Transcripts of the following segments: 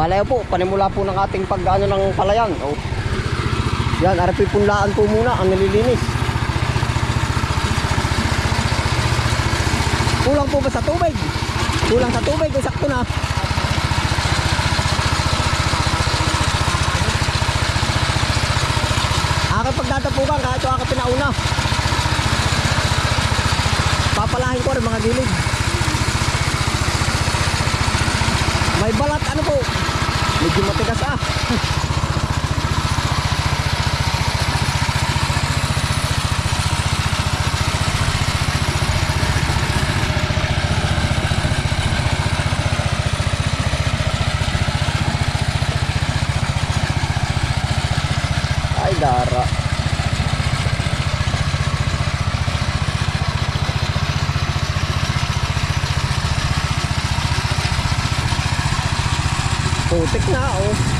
Balayo po, panimula po ng ating pag-ano ng palayan. Oh. Yan, arapi punlaan po muna ang nililinis. Kulang po ba sa tubig? Kulang sa tubig, o sakto na. Aking pagdadapugan kahit aking pinauna. Papalahin ko rin mga gilid. May balat ano po? Medyo matigas ah. Putik na.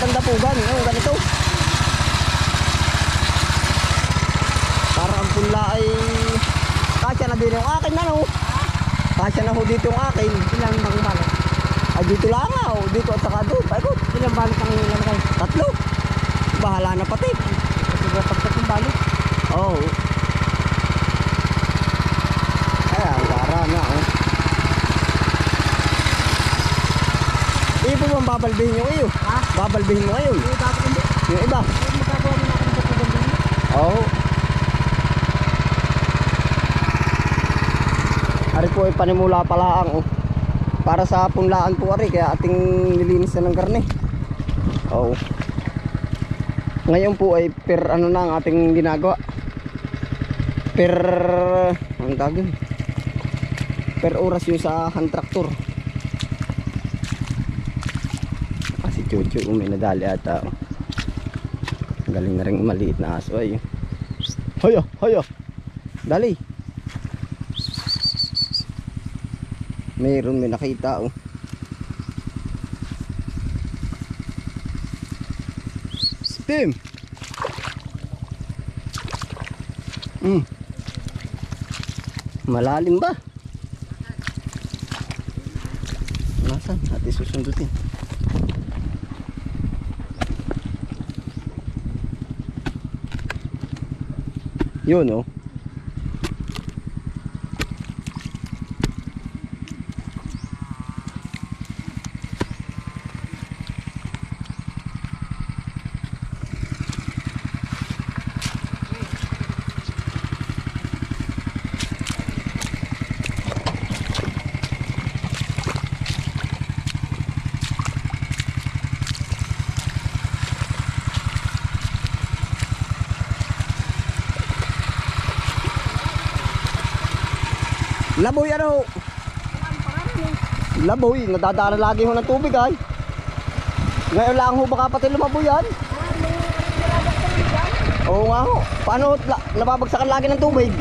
ang dapugan. Ano, ganito. Para ang punla ay kasya na din yung akin na no. Kasya na ho dito yung akin. Ilang bang balot? Ay dito lang ah. oh. Dito at saka doon. Paikot. Ilang balot ang ilang kayo? Tatlo. Bahala na pati. Siguro pagkat yung balot. Oh. Ay, ang gara na oh. Iyo po bang babalbihin yung iyo? Babalbihin mo ngayon. Yung hindi. Yung iba. Oo. Ari po ay panimula pala ang oh. Para sa punlaan po ari kaya ating nilinis na ng karne. Oo. Ngayon po ay per ano na ang ating ginagawa. Per ang tawag? Per oras yung sa hand tractor. Ah, si Chuchu oh, may nadali ata. Galing na rin maliit na aso ay. Hoyo, hoyo. Dali. Mayroon may nakita oh. Tim. Mm. Malalim ba? Nasaan? Ate susundutin. Yun oh. Laboy ano? Laboy, nadadala lagi ho ng tubig ay. Ngayon lang ho baka pati lumaboy yan. Oo nga ho. Paano nababagsakan lagi ng tubig?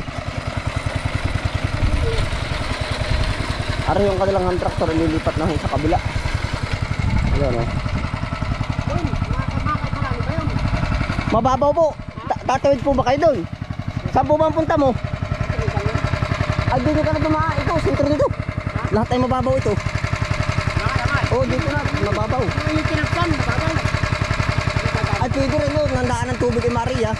Ari yung kanilang hand tractor ililipat na ho sa kabila. Ayan o. Mababaw po. Ta- tatawid po ba kayo doon? Saan po ba ang punta mo? Ay, dito ka na dumaan. Ito, sentro dito. Lahat ay mababaw ito. Oo, oh, dito na. Mababaw. At pwede rin yun. Nandaan ng tubig kay Maria.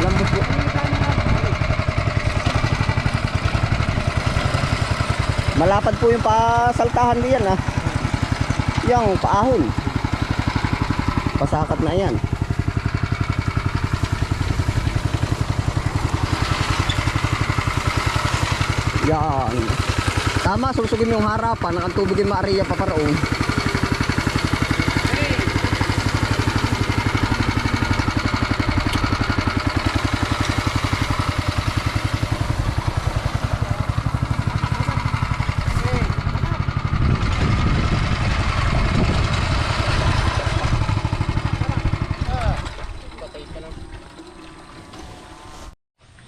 Lambot po. Malapad po yung pasaltahan diyan ah. Yung paahon. Pasakat na yan. Yan. Tama, susugin yung harapan. Nakantubigin Maria pa paroon.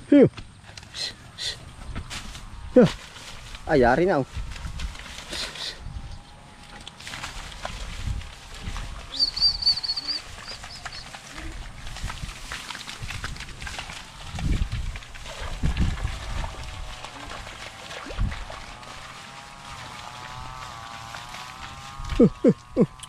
Phew. Huh. Ay, yari na oh.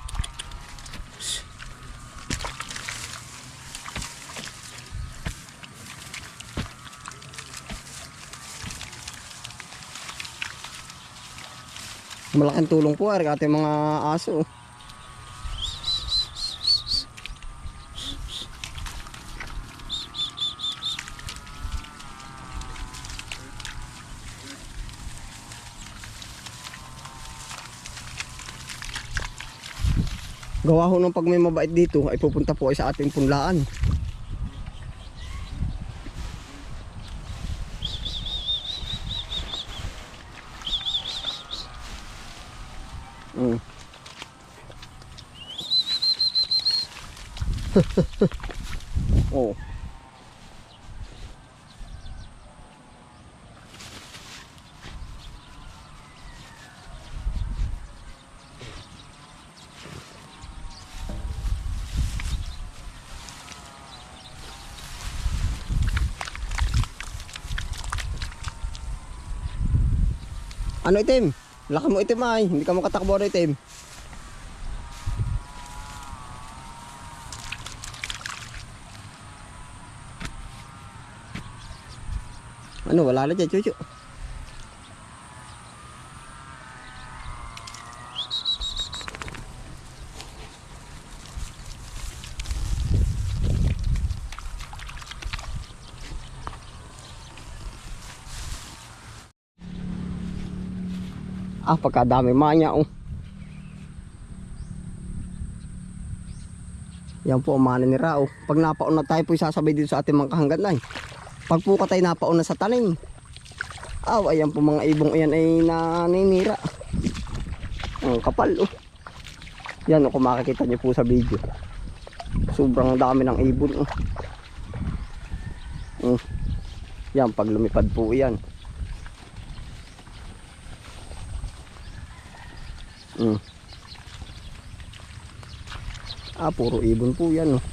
Malaking tulong po ay ating mga aso. Gawa ho nung pag may mabait dito ay pupunta po ay sa ating punlaan. Mm. oh. Ano itim? Laki mo itim ay, hindi ka makatakbo rin itim. Ano, wala na dyan, chuchu. Ah, pagkadami manya oh. Yan po ang mana ni Rao. Pag napaon na tayo po sasabay dito sa ating mga kahanggan. Pag po ka tayo napaon na sa tanim. Aw, ayan po mga ibong ayan ay naninira. Ang kapal oh. Yan oh, kung makikita niyo po sa video. Sobrang dami ng ibon oh. Mm. Yan, pag lumipad po yan. Mm. Ah, puro ibon po yan. Oh.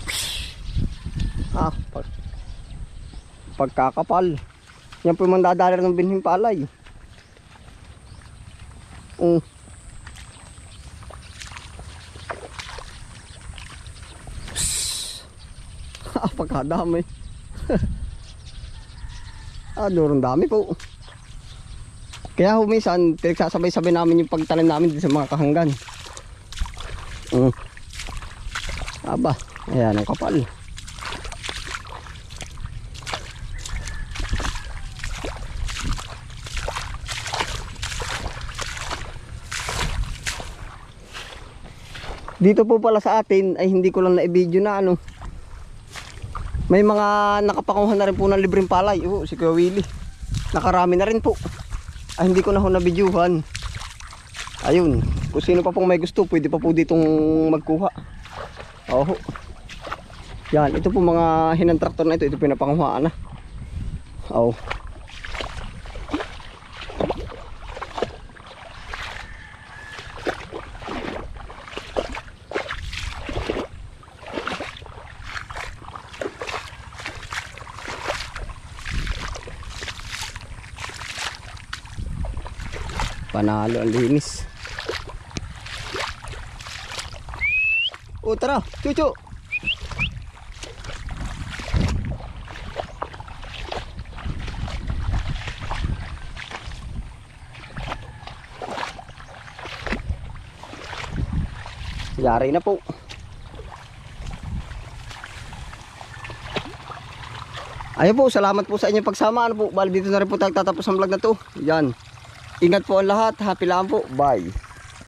Ah, pag, pagkakapal. Yan po yung mandadala ng binhing palay. Mm. Ah, pagkadami. ah, durong dami po. Kaya humisan, pinagsasabay-sabay namin yung pagtanim namin dito sa mga kahanggan. Mm. Aba, ayan ang kapal. Dito po pala sa atin ay hindi ko lang na-video na ano. May mga nakapakuha na rin po ng libreng palay. Oo, si Kuya Willie. Nakarami na rin po. Ay, hindi ko na ho nabidyuhan. Ayun. Kung sino pa pong may gusto, pwede pa po ditong magkuha. Oo. Yan, ito po mga hinang traktor na ito. Ito pinapanguhaan na. Oo. Panalo ang linis. O tara, chuchu. Yari na po. Ayun po, salamat po sa inyong pagsama. Ano po, bali dito na rin po tayo tatapos ang vlog na to. Yan. Ingat po ang lahat. Happy lang po. Bye.